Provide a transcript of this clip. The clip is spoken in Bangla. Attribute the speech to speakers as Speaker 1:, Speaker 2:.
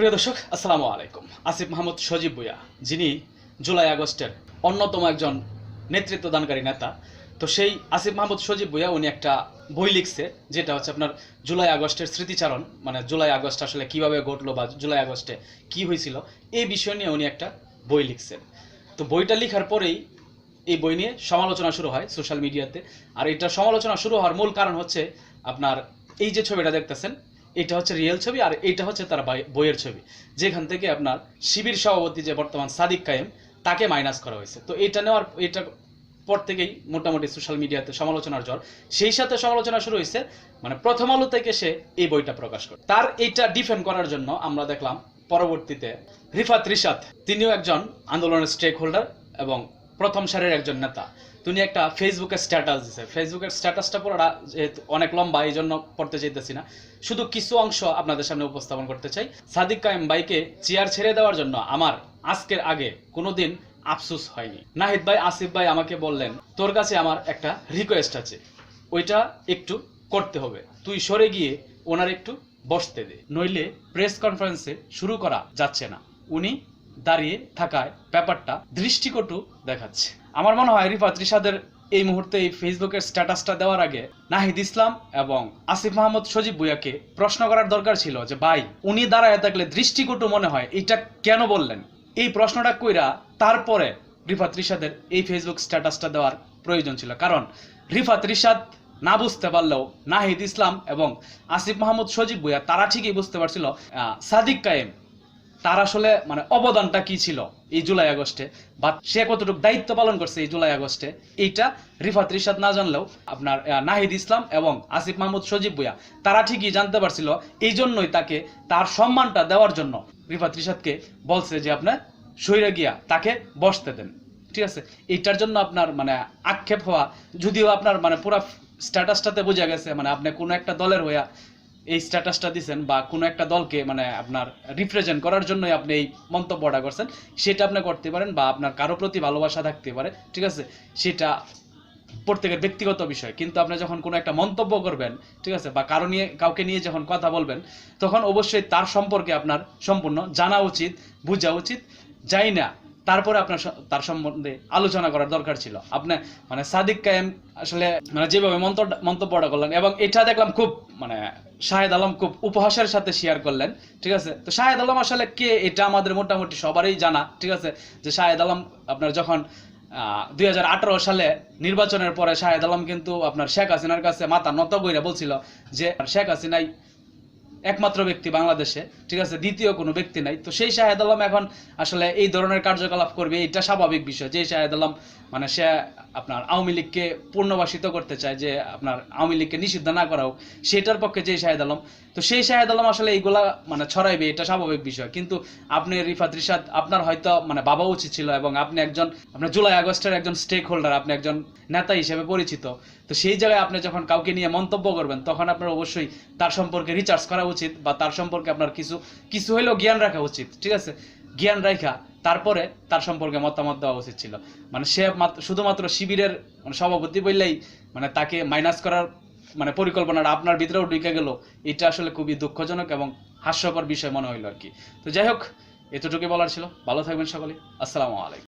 Speaker 1: প্রিয় দর্শক, আসসালামু আলাইকুম। আসিফ মাহমুদ, সজীব ভুইয়া, যিনি জুলাই আগস্টের অন্যতম একজন নেতৃত্বদানকারী নেতা। তো সেই আসিফ মাহমুদ, সজীব ভুইয়া, উনি একটা বই লিখছে, যেটা হচ্ছে আপনার জুলাই আগস্টের স্মৃতিচারণ। মানে জুলাই আগস্ট আসলে কীভাবে ঘটলো বা জুলাই আগস্টে কি হয়েছিল, এই বিষয় নিয়ে উনি একটা বই লিখছেন। তো বইটা লিখার পরেই এই বই নিয়ে সমালোচনা শুরু হয় সোশ্যাল মিডিয়াতে। আর এটা সমালোচনা শুরু হওয়ার মূল কারণ হচ্ছে আপনার এই যে ছবিটা দেখতেছেন এটা হচ্ছে রিয়েল ছবি আর এটা হচ্ছে তার বইয়ের ছবি। যেখান থেকে আপনার শিবির সভাপতি যে বর্তমান সাদিক কায়েম, তাকে মাইনাস করা হয়েছে। তো এটা নেওয়ার এটা পর থেকেই মোটামুটি সোশ্যাল মিডিয়াতে সমালোচনার জ্বর সেই সাথে সমালোচনা শুরু হয়েছে মানে প্রথম আলো থেকে সে এই বইটা প্রকাশ করে। তার এইটা ডিফেন্ড করার জন্য আমরা দেখলাম, পরবর্তীতে রিফাত রিশাদ, তিনিও একজন আন্দোলনের স্টেক হোল্ডার এবং প্রথম সারির একজন নেতা। তিনি একটা ফেসবুকে স্ট্যাটাস দিছে। ফেসবুকের স্ট্যাটাসটা পড়া অনেক লম্বা এই জন্য পড়তে চাইতেছি না। শুধু কিছু অংশ আপনাদের সামনে উপস্থাপন করতে চাই। সাদিক কায়েম বাইকে চেয়ার ছেড়ে দেওয়ার জন্য আমার আজকের আগে কোনোদিন আফসোস হয়নি। নাহিদ ভাই, আসিফ ভাই আমাকে বললেন, তোর কাছে আমার একটা রিকোয়েস্ট আছে। ওইটা একটু করতে হবে। তুই সরে গিয়ে ওনার একটু বসতে দে। নইলে প্রেস কনফারেন্সে শুরু করা যাচ্ছে না। উনি দাঁড়িয়ে থাকায় ব্যাপারটা দৃষ্টিকটু দেখাচ্ছে। আমার মনে হয় রিফাত রিশাদের এই মুহূর্তে এই ফেসবুকের স্ট্যাটাসটা দেওয়ার আগে নাহিদ ইসলাম এবং আসিফ মাহমুদ সজীব ভুইয়াকে প্রশ্ন করার দরকার ছিল যে, ভাই, উনি দাঁড়ায় থাকলে দৃষ্টিকটু মনে হয় এটা কেন বললেন? এই প্রশ্নটা কইরা তারপরে রিফাত রিশাদের এই ফেসবুক স্ট্যাটাসটা দেওয়ার প্রয়োজন ছিল। কারণ রিফাত রিশাদ না বুঝতে পারলেও নাহিদ ইসলাম এবং আসিফ মাহমুদ সজীব ভুইয়া তারা ঠিকই বুঝতে পারছিল সাদিক কায়েম তার আসলে মানে অবদানটা কি ছিল এই জুলাই আগস্টে? বা সে কতটুকু দায়িত্ব পালন করছে এই জুলাই আগস্টে? এইটা রিফাত রিশাদ না জানলেও আপনার নাহিদ ইসলাম এবং আসিফ মাহমুদ সজীব ভুইয়া, তারা ঠিকই জানতে পারছিল এই জন্যই তাকে তার সম্মানটা দেওয়ার জন্য রিফাত রিশাদকে বলছে যে আপনার সইরে গিয়া তাকে বসতে দেন। ঠিক আছে? এইটার জন্য আপনার মানে আক্ষেপ হওয়া, যদিও আপনার মানে পুরা স্ট্যাটাসটাতে বোঝা গেছে মানে আপনি কোনো একটা দলের হইয়া এই স্ট্যাটাসটা দিছেন বা কোনো একটা দলকে মানে আপনার রিপ্রেজেন্ট করার জন্যই আপনি এই মন্তব্যটা করছেন, সেটা আপনি করতে পারেন বা আপনার কারও প্রতি ভালোবাসা থাকতে পারে, ঠিক আছে? সেটা প্রত্যেকের ব্যক্তিগত বিষয়। কিন্তু আপনি যখন কোনো একটা মন্তব্য করবেন, ঠিক আছে? বা কারও নিয়ে, কাউকে নিয়ে যখন কথা বলবেন, তখন অবশ্যই তার সম্পর্কে আপনার সম্পূর্ণ জানা উচিত, বোঝা উচিত। যাই না তারপরে আপনার তার সম্বন্ধে আলোচনা করার দরকার ছিল। আপনি মানে সাদিক কায়েম আসলে মানে যেভাবে মন্তব্যটা করলেন এবং এটা দেখলাম খুব মানে শাহেদ আলম খুব উপহাসের সাথে শেয়ার করলেন, ঠিক আছে? তো শাহেদ আলম আসলে কে? এটা আমাদের মোটামুটি সবারই জানা, ঠিক আছে? যে শাহেদ আলম আপনার যখন দুই হাজার আঠারো সালে নির্বাচনের পরে শাহেদ আলম কিন্তু আপনার শেখ হাসিনার কাছে মাথা নত কইরা বলছিল যে, শেখ হাসিনাই একমাত্র ব্যক্তি বাংলাদেশে, ঠিক আছে? দ্বিতীয় কোনো ব্যক্তি নাই। তো সেই শাহেদ আলম এখন আসলে এই ধরনের কার্যকলাপ করবে এটা স্বাভাবিক বিষয়। যে শাহেদ আলম মানে সে আপনার আওয়ামী লীগকে পূর্ণবাসিত করতে চায় যে আপনার আওয়ামী লীগকে নিষিদ্ধ না করাও, সেটার পক্ষে যে শাহেদ আলম, তো সেই শাহেদ আলম আসলে এইগুলা মানে ছড়াইবে, এটা স্বাভাবিক বিষয়। কিন্তু আপনি রিফাত রিশাদ, আপনার হয়তো মানে বাবা উচিত ছিল এবং আপনি একজন আপনার জুলাই আগস্টের একজন স্টেক হোল্ডার আপনি একজন নেতা হিসেবে পরিচিত, তো সেই জায়গায় আপনি যখন কাউকে নিয়ে মন্তব্য করবেন, তখন আপনার অবশ্যই তার সম্পর্কে রিচার্জ করা উচিত বা তার সম্পর্কে আপনার কিছু কিছু হলেও জ্ঞান রাখা উচিত, ঠিক আছে? জ্ঞান রাখা তারপরে তার সম্পর্কে মতামত দেওয়া উচিত ছিল। মানে সে মাত্র- শুধুমাত্র শিবিরের মানে সভাপতি বললেই মানে তাকে মাইনাস করার মানে পরিকল্পনাটা আপনার ভিতরেও ঢুকে গেল, এটা আসলে খুবই দুঃখজনক এবং হাস্যকর বিষয় মনে হইল আর কি। তো যাই হোক এতটুকু বলার ছিল। ভালো থাকবেন সকলে আসসালামু আলাইকুম।